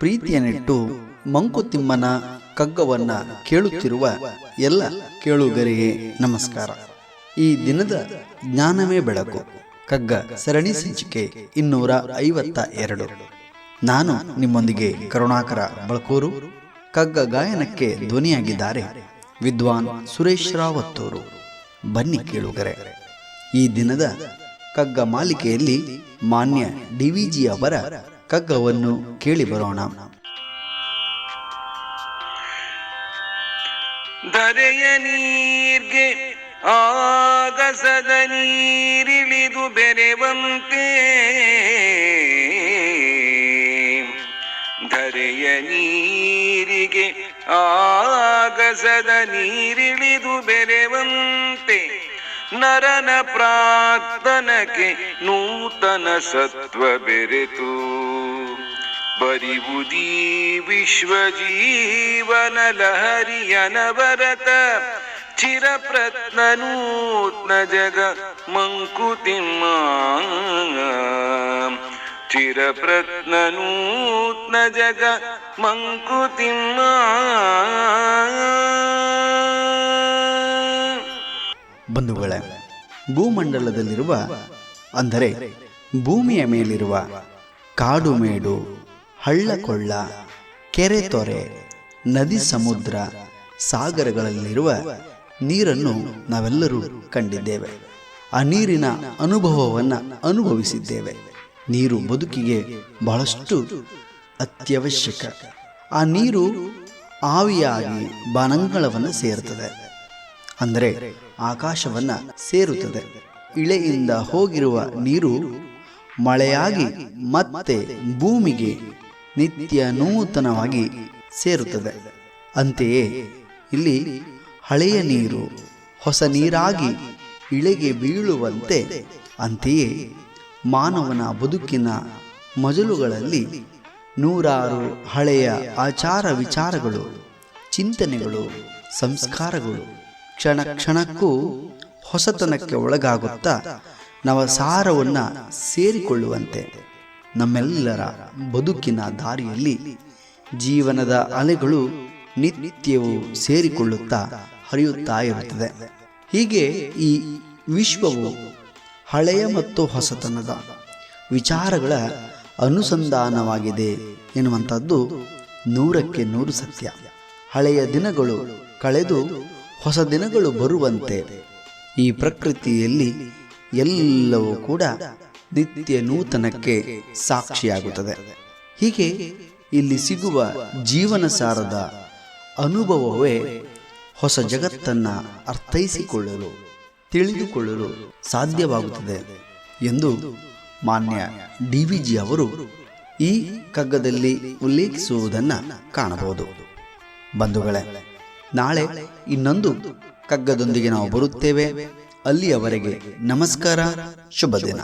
ಪ್ರೀತಿಯನ್ನಿಟ್ಟು ಮಂಕುತಿಮ್ಮನ ಕಗ್ಗವನ್ನ ಕೇಳುತ್ತಿರುವ ಎಲ್ಲ ಕೇಳುಗರಿಗೆ ನಮಸ್ಕಾರ. ಈ ದಿನದ ಜ್ಞಾನವೇ ಬೆಳಕು. ಕಗ್ಗ ಸರಣಿ ಸಂಚಿಕೆ ಇನ್ನೂರ ಐವತ್ತ ಎರಡು. ನಾನು ನಿಮ್ಮೊಂದಿಗೆ ಕರುಣಾಕರ ಬಳಕೂರು. ಕಗ್ಗ ಗಾಯನಕ್ಕೆ ಧ್ವನಿಯಾಗಿದ್ದಾರೆ ವಿದ್ವಾನ್ ಸುರೇಶ್ ರಾವತ್ತೂರು. ಬನ್ನಿ ಕೇಳುಗರೆ. ಈ ದಿನದ ಕಗ್ಗ ಮಾಲಿಕೆಯಲ್ಲಿ ಮಾನ್ಯ ಡಿವಿಜಿ ಅವರ ಕಗ್ಗವನ್ನು ಕೇಳಿ ಬರೋಣ. ಧರೆಯ ನೀರ್ಗೆ ಆಗಸದ ನೀರಿಳಿದು ಬೆರೆವಂತೆ. ಧರೆಯ ನೀರಿಗೆ ಆಗಸದ ನೀರಿಳಿದು ಬೆರೆವಂತೆ. ನರನ ಪ್ರಾರ್ಥನಕ್ಕೆ ನೂತನ ಸತ್ವ ಬೆರೆತು. ಬರಿವುದೀ ವಿಶ್ವಜೀವನ ಲಹರಿಯನವರತ ಚಿರಪ್ರತ್ನ ನೂತ್ನ ಜಗ ಮಂಕುತಿಮ್ಮ ಚಿರಪ್ರತ್ನನೂತ್ನ ಜಗ ಮಂಕುತಿಮ್ಮ ಬಂಧುಗಳೇ, ಭೂಮಂಡಲದಲ್ಲಿರುವ, ಅಂದರೆ ಭೂಮಿಯ ಮೇಲಿರುವ ಕಾಡು ಮೇಡು ಹಳ್ಳ ಕೊಳ್ಳ ಕೆರೆ ತೊರೆ, ನದಿ ಸಮುದ್ರ, ಸಾಗರಗಳಲ್ಲಿರುವ ನೀರನ್ನು ನಾವೆಲ್ಲರೂ ಕಂಡಿದ್ದೇವೆ. ಆ ನೀರಿನ ಅನುಭವವನ್ನು ಅನುಭವಿಸಿದ್ದೇವೆ. ನೀರು ಬದುಕಿಗೆ ಬಹಳಷ್ಟು ಅತ್ಯವಶ್ಯಕ. ಆ ನೀರು ಆವಿಯಾಗಿ ಬಾನಂಗಳವನ್ನು ಸೇರುತ್ತದೆ ಅಂದರೆ ಆಕಾಶವನ್ನು ಸೇರುತ್ತದೆ. ಇಳೆಯಿಂದ ಹೋಗಿರುವ ನೀರು ಮಳೆಯಾಗಿ ಮತ್ತೆ ಭೂಮಿಗೆ ನಿತ್ಯ ನೂತನವಾಗಿ ಸೇರುತ್ತದೆ. ಅಂತೆಯೇ ಇಲ್ಲಿ ಹಳೆಯ ನೀರು ಹೊಸ ನೀರಾಗಿ ಇಳೆಗೆ ಬೀಳುವಂತೆ. ಅಂತೆಯೇ ಮಾನವನ ಬದುಕಿನ ಮಜಲುಗಳಲ್ಲಿ ನೂರಾರು ಹಳೆಯ ಆಚಾರ ವಿಚಾರಗಳು, ಚಿಂತನೆಗಳು, ಸಂಸ್ಕಾರಗಳು ಕ್ಷಣ ಕ್ಷಣಕ್ಕೂ ಹೊಸತನಕ್ಕೆ ಒಳಗಾಗುತ್ತಾ ನವಸಾರವನ್ನು ಸೇರಿಕೊಳ್ಳುವಂತೆ. ನಮ್ಮೆಲ್ಲರ ಬದುಕಿನ ದಾರಿಯಲ್ಲಿ ಜೀವನದ ಅಲೆಗಳು ನಿತ್ಯವೂ ಸೇರಿಕೊಳ್ಳುತ್ತಾ ಹರಿಯುತ್ತಾ ಇರುತ್ತದೆ. ಹೀಗೆ ಈ ವಿಶ್ವವು ಹಳೆಯ ಮತ್ತು ಹೊಸತನದ ವಿಚಾರಗಳ ಅನುಸಂಧಾನವಾಗಿದೆ ಎನ್ನುವಂಥದ್ದು ನೂರಕ್ಕೆ ನೂರು ಸತ್ಯ. ಹಳೆಯ ದಿನಗಳು ಕಳೆದು ಹೊಸ ದಿನಗಳು ಬರುವಂತೆ ಈ ಪ್ರಕೃತಿಯಲ್ಲಿ ಎಲ್ಲವೂ ಕೂಡ ನಿತ್ಯ ನೂತನಕ್ಕೆ ಸಾಕ್ಷಿಯಾಗುತ್ತದೆ. ಹೀಗೆ ಇಲ್ಲಿ ಸಿಗುವ ಜೀವನ ಸಾರದ ಅನುಭವವೇ ಹೊಸ ಜಗತ್ತನ್ನ ಅರ್ಥೈಸಿಕೊಳ್ಳಲು, ತಿಳಿದುಕೊಳ್ಳಲು ಸಾಧ್ಯವಾಗುತ್ತದೆ ಎಂದು ಮಾನ್ಯ ಡಿ ವಿ ಜಿ ಅವರು ಈ ಕಗ್ಗದಲ್ಲಿ ಉಲ್ಲೇಖಿಸುವುದನ್ನು ಕಾಣಬಹುದು. ಬಂಧುಗಳೇ, ನಾಳೆ ಇನ್ನೊಂದು ಕಗ್ಗದೊಂದಿಗೆ ನಾವು ಬರುತ್ತೇವೆ. ಅಲ್ಲಿಯವರೆಗೆ ನಮಸ್ಕಾರ, ಶುಭ ದಿನ.